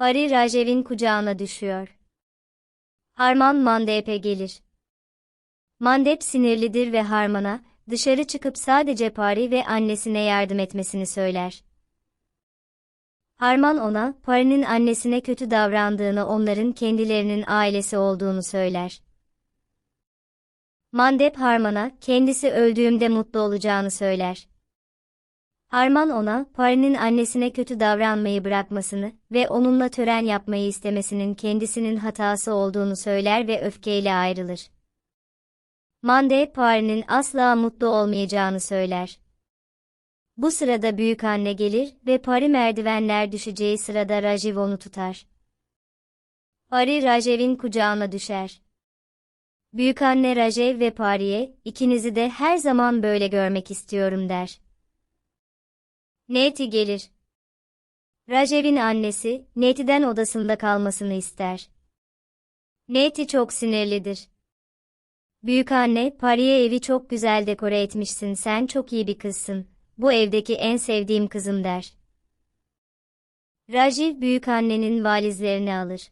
Ari Rajev'in kucağına düşüyor. Harman Mandep'e gelir. Mandep sinirlidir ve Harman'a, dışarı çıkıp sadece Pari ve annesine yardım etmesini söyler. Harman ona, Pari'nin annesine kötü davrandığını onların kendilerinin ailesi olduğunu söyler. Mandep Harman'a, kendisi öldüğümde mutlu olacağını söyler. Harman ona, Pari'nin annesine kötü davranmayı bırakmasını ve onunla tören yapmayı istemesinin kendisinin hatası olduğunu söyler ve öfkeyle ayrılır. Mande, Pari'nin asla mutlu olmayacağını söyler. Bu sırada büyük anne gelir ve Pari merdivenler düşeceği sırada Rajiv onu tutar. Pari Rajev'in kucağına düşer. Büyük anne Rajev ve Pari'ye, ikinizi de her zaman böyle görmek istiyorum der. Neti gelir. Rajev'in annesi, Neti'den odasında kalmasını ister. Neti çok sinirlidir. Büyük anne, Pari'ye evi çok güzel dekore etmişsin sen çok iyi bir kızsın. Bu evdeki en sevdiğim kızım der. Rajiv büyük annenin valizlerini alır.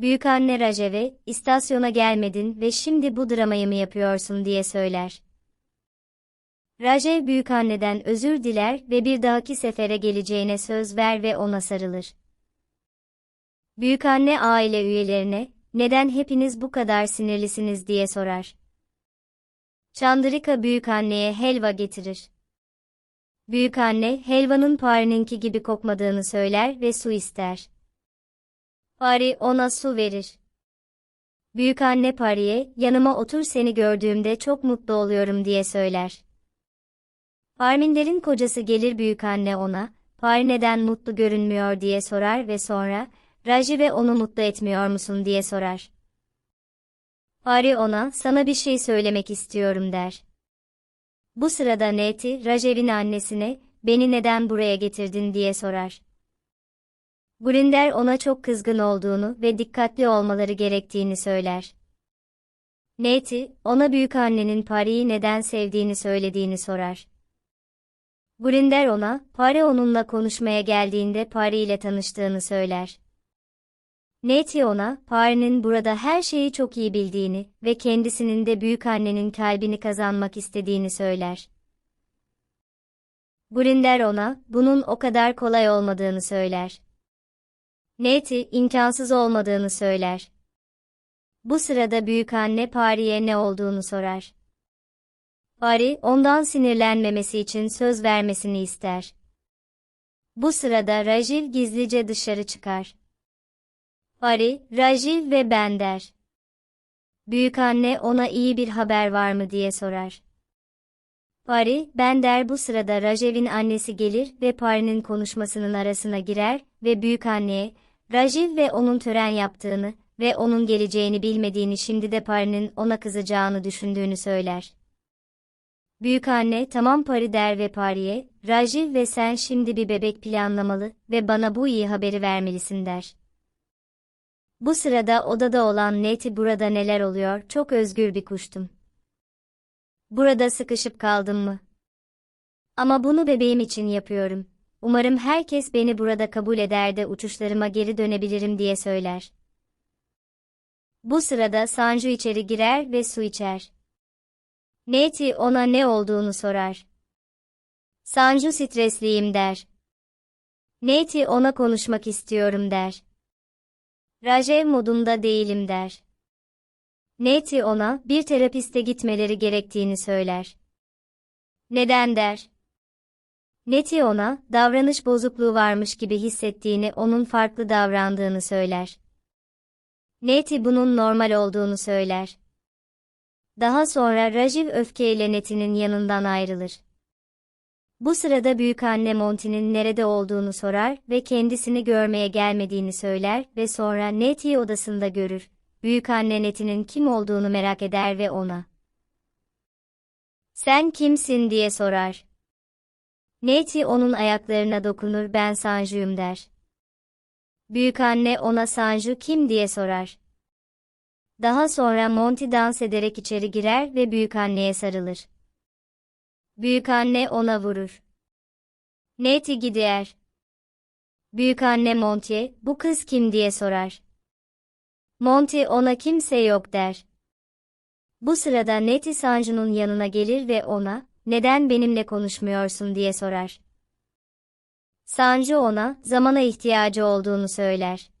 Büyük anne Rajev'e, istasyona gelmedin ve şimdi bu dramayı mı yapıyorsun diye söyler. Rajev büyük anneden özür diler ve bir dahaki sefere geleceğine söz ver ve ona sarılır. Büyük anne aile üyelerine, neden hepiniz bu kadar sinirlisiniz diye sorar. Chandrika büyük anneye helva getirir. Büyük anne, helvanın Pari'ninki gibi kokmadığını söyler ve su ister. Pari ona su verir. Büyük anne Pari'ye, yanıma otur seni gördüğümde çok mutlu oluyorum diye söyler. Parminder'in kocası gelir büyük anne ona, Pari neden mutlu görünmüyor diye sorar ve sonra, Raji ve onu mutlu etmiyor musun diye sorar. Pari ona, sana bir şey söylemek istiyorum der. Bu sırada Neti, Rajev'in annesine, beni neden buraya getirdin diye sorar. Gurinder ona çok kızgın olduğunu ve dikkatli olmaları gerektiğini söyler. Neti, ona büyük annenin Pari'yi neden sevdiğini söylediğini sorar. Gurinder ona, Pari onunla konuşmaya geldiğinde Pari ile tanıştığını söyler. Neti ona, Pari'nin burada her şeyi çok iyi bildiğini ve kendisinin de büyük annenin kalbini kazanmak istediğini söyler. Gurinder ona, bunun o kadar kolay olmadığını söyler. Neti, imkansız olmadığını söyler. Bu sırada büyük anne Pari'ye ne olduğunu sorar. Pari, ondan sinirlenmemesi için söz vermesini ister. Bu sırada Rajiv gizlice dışarı çıkar. Pari, Rajiv ve ben der. Büyük anne ona iyi bir haber var mı diye sorar. Pari, ben der bu sırada Rajev'in annesi gelir ve Pari'nin konuşmasının arasına girer ve büyük anneye, Rajiv ve onun tören yaptığını ve onun geleceğini bilmediğini şimdi de Pari'nin ona kızacağını düşündüğünü söyler. Büyük anne tamam Pari der ve Pari'ye, Rajiv ve sen şimdi bir bebek planlamalı ve bana bu iyi haberi vermelisin der. Bu sırada odada olan Neti burada neler oluyor çok özgür bir kuştum. Burada sıkışıp kaldım mı? Ama bunu bebeğim için yapıyorum. Umarım herkes beni burada kabul eder de uçuşlarıma geri dönebilirim diye söyler. Bu sırada Sanju içeri girer ve su içer. Neti ona ne olduğunu sorar. Sanju stresliyim der. Neti ona konuşmak istiyorum der. Rajev modunda değilim der. Neti ona bir terapiste gitmeleri gerektiğini söyler. Neden der? Neti ona davranış bozukluğu varmış gibi hissettiğini onun farklı davrandığını söyler. Neti bunun normal olduğunu söyler. Daha sonra Rajiv öfkeyle Neti'nin yanından ayrılır. Bu sırada büyük anne Monty'nin nerede olduğunu sorar ve kendisini görmeye gelmediğini söyler ve sonra Neti'yi odasında görür. Büyük anne Neti'nin kim olduğunu merak eder ve ona "Sen kimsin?" diye sorar. Neti onun ayaklarına dokunur ben Sanju'yum der. Büyük anne ona Sanju kim diye sorar. Daha sonra Monty dans ederek içeri girer ve büyük anneye sarılır. Büyük anne ona vurur. Neti gider. Büyükanne Monty'e, bu kız kim diye sorar. Monty ona kimse yok der. Bu sırada Nettie Sanju'nun yanına gelir ve ona, neden benimle konuşmuyorsun diye sorar. Sanju ona, zamana ihtiyacı olduğunu söyler.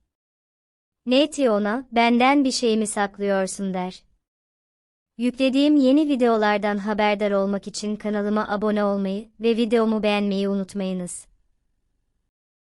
Nettie ona, benden bir şey mi saklıyorsun der. Yüklediğim yeni videolardan haberdar olmak için kanalıma abone olmayı ve videomu beğenmeyi unutmayınız.